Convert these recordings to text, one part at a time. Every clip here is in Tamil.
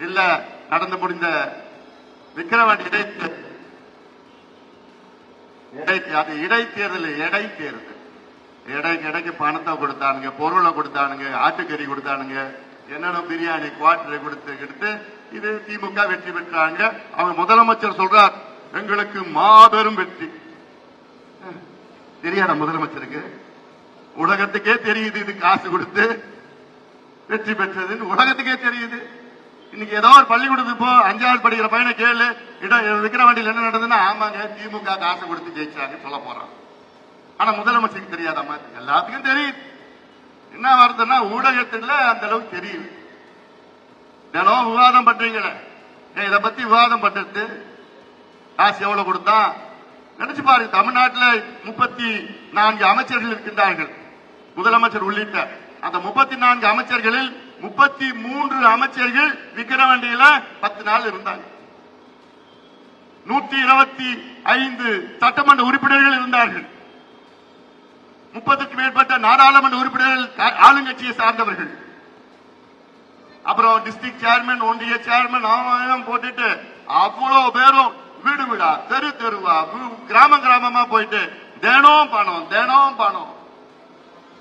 இல்ல நடந்து முடிந்த விக்கிரவாண்டி இடைத்தேர்தல் இடை- அது இடைத்தேர்தல் இடைத்தேர்தல். இடைக்கு இடைக்கு பணத்தை கொடுத்தானுங்க பொருளை கொடுத்தானுங்க ஆட்டுக்கறி கொடுத்தானுங்க என்னென்ன பிரியாணி குவாட்டரை கொடுத்து எடுத்து இது திமுக வெற்றி பெற்றாங்க. அவங்க முதலமைச்சர் சொல்றார் எங்களுக்கு மாபெரும் வெற்றி. தெரியாத முதலமைச்சருக்கு? உலகத்துக்கே தெரியுது இது காசு கொடுத்து வெற்றி பெற்றதுன்னு உலகத்துக்கே தெரியுது. இன்னைக்கு ஏதோ ஒரு பள்ளிக்கூடத்துக்கு போ அஞ்சாவது படிக்கிற பையனை கேளு. இடம் விக்கிற வண்டியில் என்ன நடந்ததுன்னா ஆமாங்க திமுக காசு கொடுத்து ஜெயிச்சாங்க சொல்ல போறான். ஆனா முதலமைச்சருக்கு தெரியாதாமா எல்லாத்துக்கும் தெரியுது என்ன வருதுன்னா ஊடகத்துல அந்த அளவுக்கு தெரியுது. தினம் விவாதம் பண்றீங்களே. ஏன் பத்தி விவாதம் பண்றது. காசு எவ்வளவு கொடுத்தான்? நினைச்சு பாருங்க தமிழ்நாட்டில் முப்பத்தி நான்கு அமைச்சர்கள் இருக்கின்றார்கள். முதலமைச்சர் உள்ளிட்ட. அந்த முப்பத்தி நான்கு அமைச்சர்களில் முப்பத்தி மூன்று அமைச்சர்கள் விக்கிரவாண்டியில பத்து நாள் இருந்தாங்க. நூற்றி இருபத்தி ஐந்து சட்டமன்ற உறுப்பினர்கள் இருந்தார்கள். முப்பதுக்கு மேற்பட்ட நாடாளுமன்ற உறுப்பினர்கள் ஆளுங்கட்சியை சார்ந்தவர்கள். அப்புறம் டிஸ்ட்ரிக்ட் சேர்மன் ஒன்றிய சேர்மன் அவன் போட்டுட்டு அவ்வளவு பேரும் வீடு வீடா தெரு தெருவா கிராம கிராமம் கிராமமா போயிட்டு தினம் பணம் தினம் பணம்.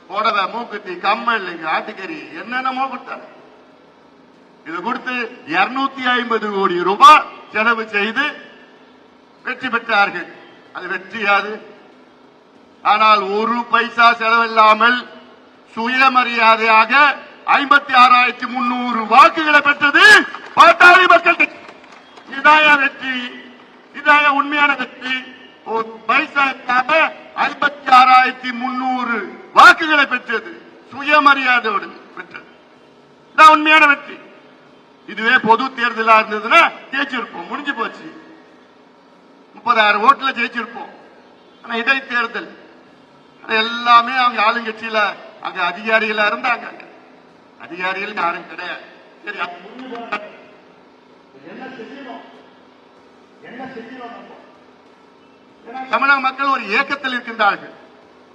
புடவை மூக்குத்தி கம்மல் ஆட்டுக்கறி. என்னென்னமோ கொடுத்தாங்க இது கொடுத்து இருநூத்தி ஐம்பது கோடி ரூபாய் செலவு செய்து வெற்றி பெற்றார்கள். அது வெற்றியாது ஆனால் ஒரு பைசா செலவில்லாமல் சுயமரியாதையாக ஐம்பத்தி ஆறாயிரத்தி முன்னூறு வாக்குகளை பெற்றது பாட்டாளி மக்கள் கட்சி. இதாய வெற்றி. இதாய உண்மையான வெற்றி ஒரு பைசா இல்லாம ஐம்பத்தி ஆறாயிரத்தி முன்னூறு பெற்றது சுயமரியாதையோடு பெற்றது இதான் உண்மையான வெற்றி. இதுவே பொது தேர்தலா இருந்ததுன்னா ஜெயிச்சிருப்போம். முடிஞ்சு போச்சு. முப்பதாயிரம் ஓட்டுல ஜெயிச்சிருப்போம். ஆனா இடைத்தேர்தல் எல்லாமே அவங்க ஆளுங்கட்சியில அங்க அதிகாரிகளா இருந்தாங்க. அதிகாரிகள் யாரும் கிடையாது. சரி தமிழக மக்கள் ஒரு இயக்கத்தில் இருக்கின்றார்கள்.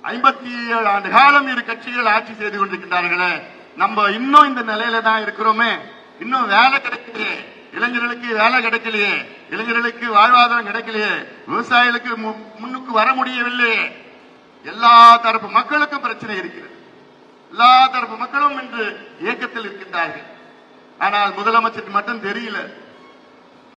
ஐம்பத்தி ஏழு ஆண்டு காலம் இரு கட்சிகள் ஆட்சி செய்து கொண்டிருக்கின்றார்களே நம்ம இன்னும் இந்த நிலையில தான் இருக்கிறோமே. இன்னும் வேலை கிடைக்கலையே. இளைஞர்களுக்கு வேலை கிடைக்கலையே. இளைஞர்களுக்கு வாழ்வாதாரம் கிடைக்கலையே. விவசாயிகளுக்கு மு- முன்னுக்கு வர முடியவில்லையே. எல்லா தரப்பு மக்களுக்கும் பிரச்சனை இருக்கிறது. எல்லா தரப்பு மக்களும் இன்று இயக்கத்தில் இருக்கின்றார்கள். ஆனால் முதலமைச்சருக்கு மட்டும் தெரியல.